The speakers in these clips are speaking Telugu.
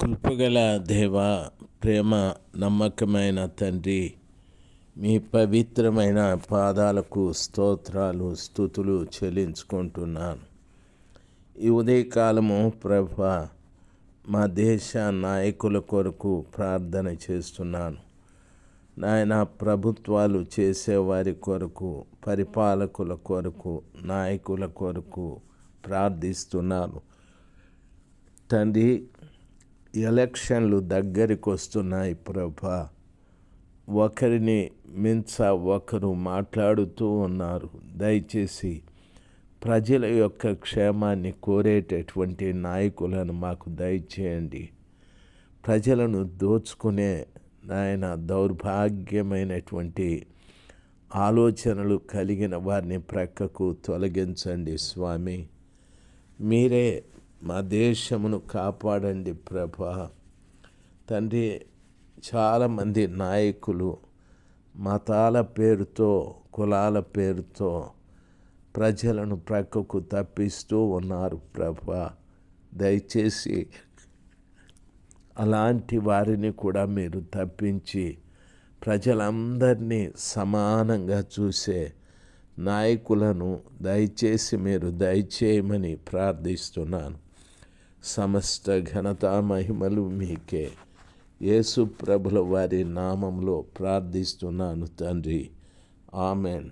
కృపగల దేవ ప్రేమ నమ్మకమైన తండ్రి మీ పవిత్రమైన పాదాలకు స్తోత్రాలు స్థుతులు చెల్లించుకుంటున్నాను. ఈ ఉదయకాలము ప్రభ మా దేశ నాయకుల కొరకు ప్రార్థన చేస్తున్నాను. నాయన ప్రభుత్వాలు చేసేవారి కొరకు పరిపాలకుల కొరకు నాయకుల కొరకు ప్రార్థిస్తున్నాను. తండ్రి ఎలక్షన్లు దగ్గరికి వస్తున్నాయి ప్రభా. ఒకరిని మించ ఒకరు మాట్లాడుతూ ఉన్నారు. దయచేసి ప్రజల యొక్క క్షేమాన్ని కోరేటటువంటి నాయకులను మాకు దయచేయండి. ప్రజలను దోచుకునే నాయన దౌర్భాగ్యమైనటువంటి ఆలోచనలు కలిగిన వారిని ప్రక్కకు తొలగించండి స్వామి. మీరే మా దేశమును కాపాడండి ప్రభా. తండ్రి చాలామంది నాయకులు మతాల పేరుతో కులాల పేరుతో ప్రజలను ప్రక్కకు తప్పిస్తూ ఉన్నారు ప్రభా. దయచేసి అలాంటి వారిని కూడా మీరు తప్పించి ప్రజలందరినీ సమానంగా చూసే నాయకులను దయచేసి మీరు దయచేయమని ప్రార్థిస్తున్నాను. సమస్త ఘనత మహిమలు మీకే. యేసు ప్రభుల వారి నామంలో ప్రార్థిస్తున్నాను తండ్రి. ఆమెన్.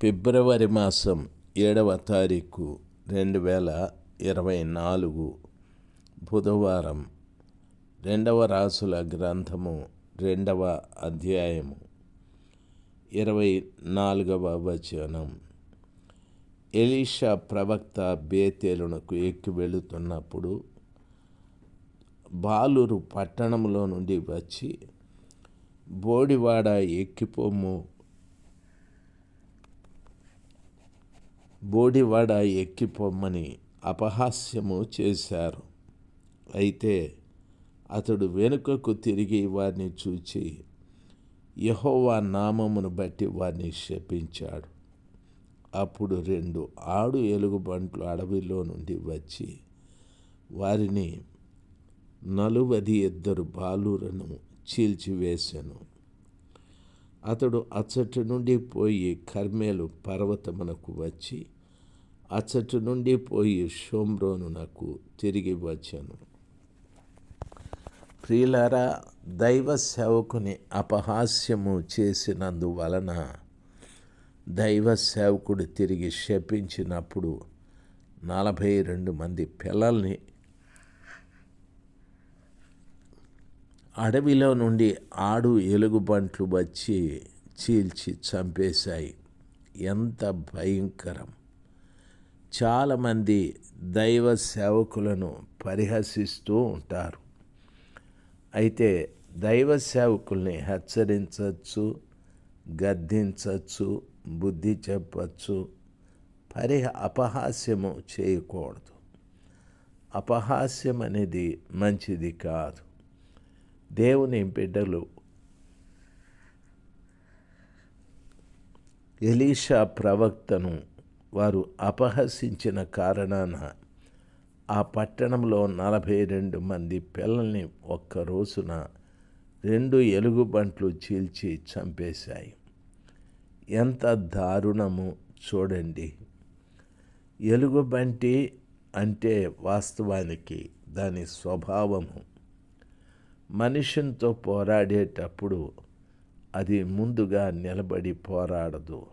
ఫిబ్రవరి మాసం ఏడవ తారీఖు రెండు వేల ఇరవై నాలుగు బుధవారం. రెండవ రాసుల గ్రంథము రెండవ అధ్యాయము. ఇరవై నాలుగవ వచనం. ఎలీషా ప్రవక్త బేతేలునకు ఎక్కి వెళుతున్నప్పుడు బాలురు పట్టణంలో నుండి వచ్చి బోడివాడ ఎక్కిపోము. బోడివాడ ఎక్కిపోమ్మని అపహాస్యము చేశారు. అయితే అతడు వెనుకకు తిరిగి వారిని చూచి యహోవా నామమును బట్టి వారిని శపించాడు. అప్పుడు రెండు ఆడు ఎలుగుబంట్లు అడవిలో నుండి వచ్చి వారిని నలువది ఇద్దరు బాలురను చీల్చివేశాను అతడు అచ్చటి నుండి పోయి కర్మేలు పర్వతమునకు వచ్చి అచ్చటి నుండి పోయి షోమ్రోనునకు తిరిగి వచ్చాను. ప్రియులారా దైవ సేవకుని అపహాస్యము చేసినందువలన దైవ సేవకుడు తిరిగి శపించినప్పుడు నలభై రెండు మంది పిల్లల్ని అడవిలో నుండి ఆడు ఎలుగుబంట్లు వచ్చి చీల్చి చంపేశాయి. ఎంత భయంకరం. చాలామంది దైవ సేవకులను పరిహసిస్తూ ఉంటారు. అయితే దైవ సేవకుల్ని హెచ్చరించవచ్చు గద్దించవచ్చు బుద్ధి చెప్పచ్చు. పరి అపహాస్యము చేయకూడదు. అపహాస్యం అనేది మంచిది కాదు. దేవుని బిడ్డలు ఎలీషా ప్రవక్తను వారు అపహసించిన కారణాన ఆ పట్టణంలో నలభై రెండు మంది పిల్లల్ని ఒక్క రోజున రెండు ఎలుగుబంట్లు చీల్చి చంపేశాయి. ఎంత దారుణము చూడండి. ఎలుగుబంటి అంటే వాస్తవానికి దాని స్వభావము. మనిషితో పోరాడేటప్పుడు అది ముందుగా నిలబడి పోరాడదు.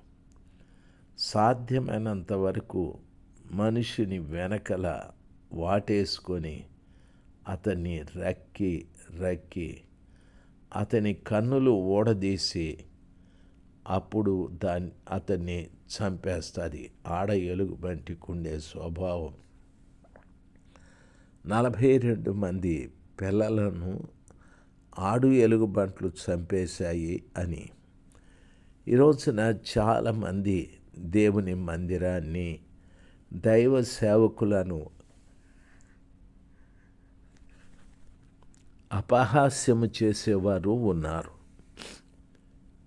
సాధ్యమైనంత వరకు మనిషిని వెనకల వాటేసుకొని అతన్ని రక్కి రక్కి అతని కన్నులు ఓడదీసి అప్పుడు దాన్ని అతన్ని చంపేస్తుంది. ఆడ ఎలుగు బంటికుండే స్వభావం. నలభై రెండు మంది పిల్లలను ఆడు ఎలుగుబంట్లు చంపేశాయి అని. ఈరోజున చాలామంది దేవుని మందిరాన్ని దైవ సేవకులను అపహాస్యము చేసేవారు ఉన్నారు.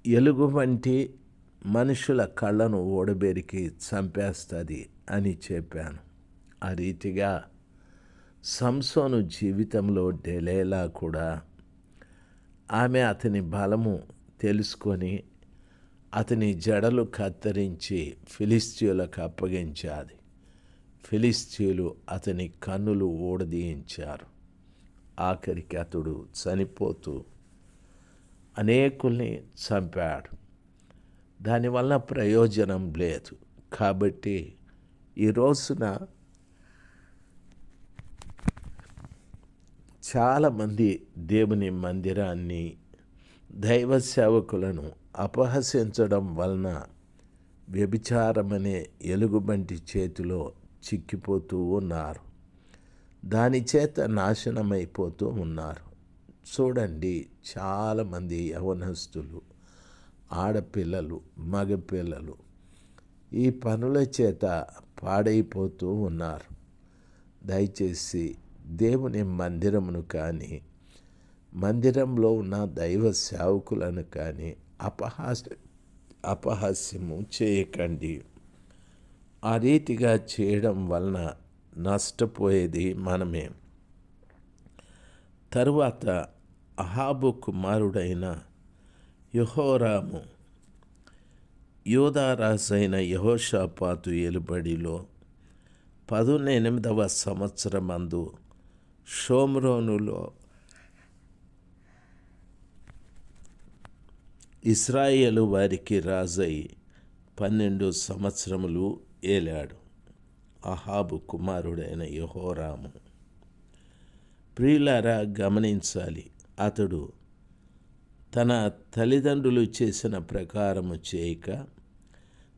ఎలుగు వంటి మనుషుల కళ్ళను ఓడబెరికి చంపేస్తుంది అని చెప్పాను. ఆ రీతిగా సంసోను జీవితంలో డెలేలా కూడా ఆమె అతని బలము తెలుసుకొని అతని జడలు కత్తిరించి ఫిలిస్తీయులకు అప్పగించాది. ఫిలిస్తీయులు అతని కన్నులు ఊడదీయించారు. ఆఖరికి అతడు చనిపోతూ అనేకుల్ని చంపాడు. దానివల్ల ప్రయోజనం లేదు. కాబట్టి ఈ రోజున చాలామంది దేవుని మందిరాన్ని దైవ సేవకులను అపహసించడం వలన వ్యభిచారమనే ఎలుగుబంటి చేతిలో చిక్కిపోతూ ఉన్నారు. దాని చేత నాశనమైపోతూ ఉన్నారు. చూడండి చాలామంది యవనస్తులు ఆడపిల్లలు మగపిల్లలు ఈ పనుల చేత పాడైపోతూ ఉన్నారు. దయచేసి దేవుని మందిరమును కానీ మందిరంలో ఉన్న దైవ సేవకులను కానీ అపహాస అపహాస్యము చేయకండి. ఆ రీతిగా చేయడం వలన నష్టపోయేది మనమే. తరువాత అహాబు కుమారుడైన యహోరాము యోధారాజైన యహోషాపాతు ఎలుబడిలో పదునెనిమిదవ సంవత్సరమందు షోమ్రోనులో ఇస్రాయేలు వారికి రాజై పన్నెండు సంవత్సరములు ఏలాడు. అహాబు కుమారుడైన యహోరాము. ప్రియులారా గమనించాలి. అతడు తన తల్లిదండ్రులు చేసిన ప్రకారము చేయక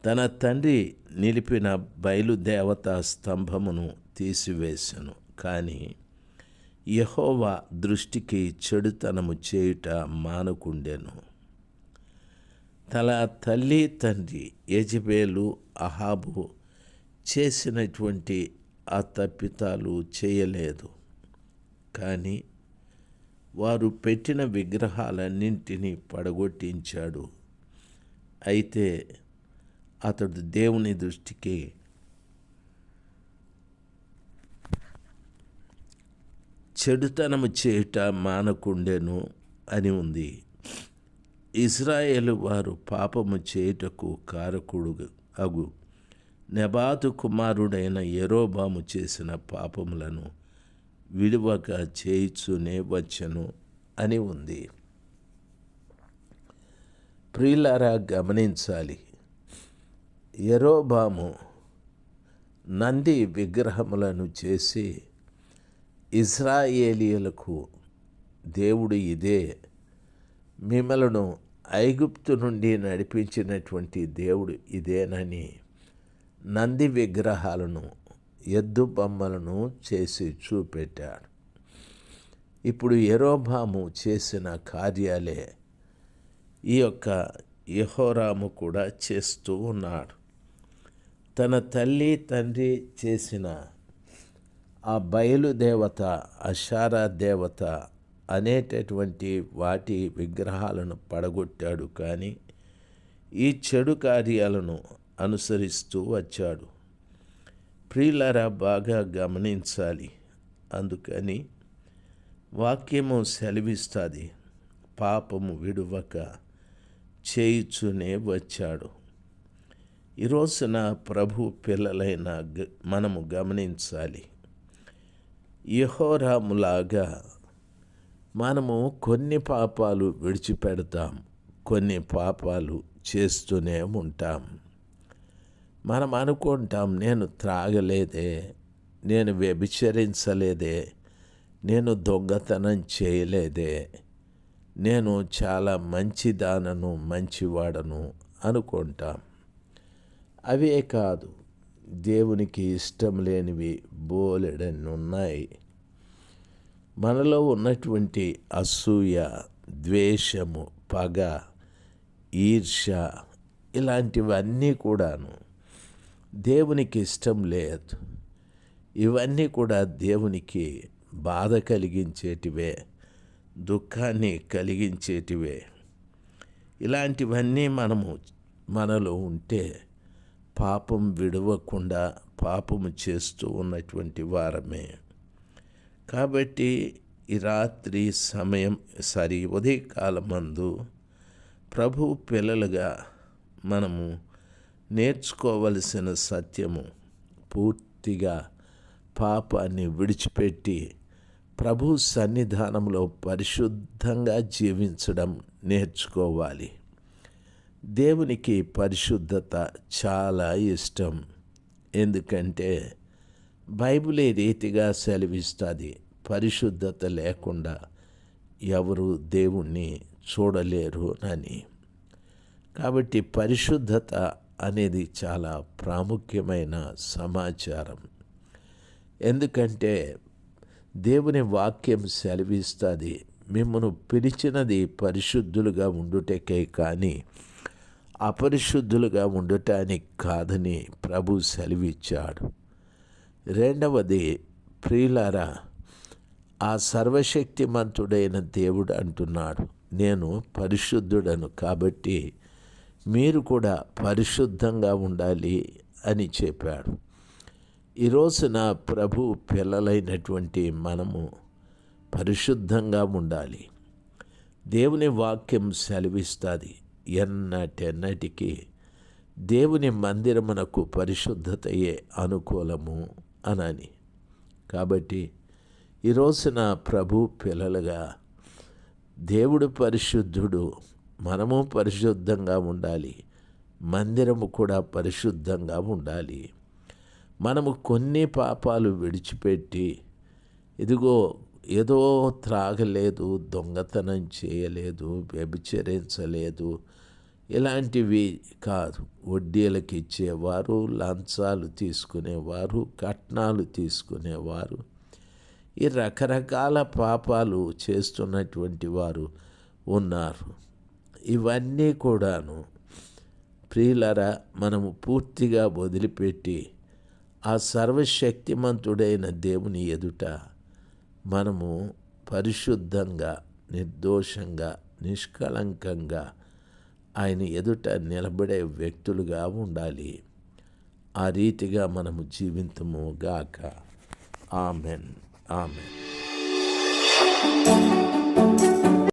తన తండ్రి నిలిపిన బయలుదేవతా స్తంభమును తీసివేశను కానీ యహోవా దృష్టికి చెడుతనము చేయుట మానుకుండెను. తన తల్లి తండ్రి యజబేలు అహాబు చేసినటువంటి ఆ తప్పితాలు చేయలేదు. కానీ వారు పెట్టిన విగ్రహాలన్నింటినీ పడగొట్టించాడు. అయితే అతడు దేవుని దృష్టికి చెడుతనము చేయుట మానకుండెను అని ఉంది. ఇజ్రాయేలు వారు పాపము చేయుటకు కారకుడు అగు. నెబాతు కుమారుడైన ఎరోబాము చేసిన పాపములను విడువక చేయిచునే వచ్చను అని ఉంది. ప్రియులారా గమనించాలి. ఎరోబాము నంది విగ్రహములను చేసి ఇజ్రాయేలీలకు దేవుడు ఇదే మిమ్మలను ఐగుప్తు నుండి నడిపించినటువంటి దేవుడు ఇదేనని నంది విగ్రహాలను ఎద్దు బొమ్మలను చేసి చూపెట్టాడు. ఇప్పుడు ఎరోభాము చేసిన కార్యాలే ఈ యొక్క యహోరాము కూడా చేస్తూ ఉన్నాడు. తన తల్లి తండ్రి చేసిన ఆ బయలుదేవత అషారా దేవత అనేటటువంటి వాటి విగ్రహాలను పడగొట్టాడు కానీ ఈ చెడు కార్యాలను అనుసరిస్తూ వచ్చాడు. ప్రియులారా బాగా గమనించాలి. అందుకని వాక్యము సెలవిస్తుంది. పాపము విడువక చేయుచునే వచ్చాడు. ఈరోజున ప్రభు పిల్లలైన మనము గమనించాలి. యహోరాములాగా మనము కొన్ని పాపాలు విడిచిపెడతాం కొన్ని పాపాలు చేస్తూనే ఉంటాం. మనం అనుకుంటాం నేను త్రాగలేదే నేను వ్యభిచరించలేదే నేను దొంగతనం చేయలేదే నేను చాలా మంచిదానను మంచివాడను అనుకుంటాం. అవే కాదు దేవునికి ఇష్టం లేనివి బోలెడన్ని ఉన్నాయి మనలో ఉన్నటువంటి అసూయ ద్వేషము పగ ఈర్ష ఇలాంటివన్నీ కూడాను దేవునికి ఇష్టం లేదు. ఇవన్నీ కూడా దేవునికి బాధ కలిగించేటివే దుఃఖాన్ని కలిగించేటివే. ఇలాంటివన్నీ మనము మనలో ఉంటే పాపం విడవకుండా పాపము చేస్తూ ఉన్నటువంటి వారమే. కాబట్టి ఈ రాత్రి సమయం సారీ ఉదయకాలమందు ప్రభు పిల్లలుగా మనము నేర్చుకోవలసిన సత్యము పూర్తిగా పాపాన్ని విడిచిపెట్టి ప్రభు సన్నిధానంలో పరిశుద్ధంగా జీవించడం నేర్చుకోవాలి. దేవునికి పరిశుద్ధత చాలా ఇష్టం. ఎందుకంటే బైబిల్ ఏ రీతిగా సెలవిస్తుంది పరిశుద్ధత లేకుండా ఎవరు దేవుణ్ణి చూడలేరు అని. కాబట్టి పరిశుద్ధత అనేది చాలా ప్రాముఖ్యమైన సమాచారం. ఎందుకంటే దేవుని వాక్యం సెలవిస్తుంది మిమ్మను పిలిచినది పరిశుద్ధులుగా ఉండుటకే కానీ అపరిశుద్ధులుగా ఉండటానికి కాదని ప్రభు సెలవిచ్చాడు. రెండవది ప్రియులారా ఆ సర్వశక్తిమంతుడైన దేవుడు అంటున్నాడు నేను పరిశుద్ధుడను కాబట్టి మీరు కూడా పరిశుద్ధంగా ఉండాలి అని చెప్పాడు. ఈ రోజున ప్రభు పిల్లలైనటువంటి మనము పరిశుద్ధంగా ఉండాలి. దేవుని వాక్యం సెలవిస్తుంది ఎన్నటెన్నటికీ దేవుని మందిరమునకు పరిశుద్ధతయే అనుకూలము అనని. కాబట్టి ఈ రోజున ప్రభు పిల్లలుగా దేవుడు పరిశుద్ధుడు మనము పరిశుద్ధంగా ఉండాలి. మందిరము కూడా పరిశుద్ధంగా ఉండాలి. మనము కొన్ని పాపాలు విడిచిపెట్టి ఇదిగో ఏదో త్రాగలేదు దొంగతనం చేయలేదు వ్యభిచరించలేదు ఇలాంటివి కాదు. వడ్డీలకు ఇచ్చేవారు లంచాలు తీసుకునేవారు కట్నాలు తీసుకునేవారు. ఈ రకరకాల పాపాలు చేస్తున్నటువంటి వారు ఉన్నారు. ఇవన్నీ కూడాను ప్రియులరా మనము పూర్తిగా వదిలిపెట్టి ఆ సర్వశక్తిమంతుడైన దేవుని ఎదుట మనము పరిశుద్ధంగా నిర్దోషంగా నిష్కళంకంగా ఆయన ఎదుట నిలబడే వ్యక్తులుగా ఉండాలి. ఆ రీతిగా మనము జీవితము గాక. ఆమెన్. ఆమెన్.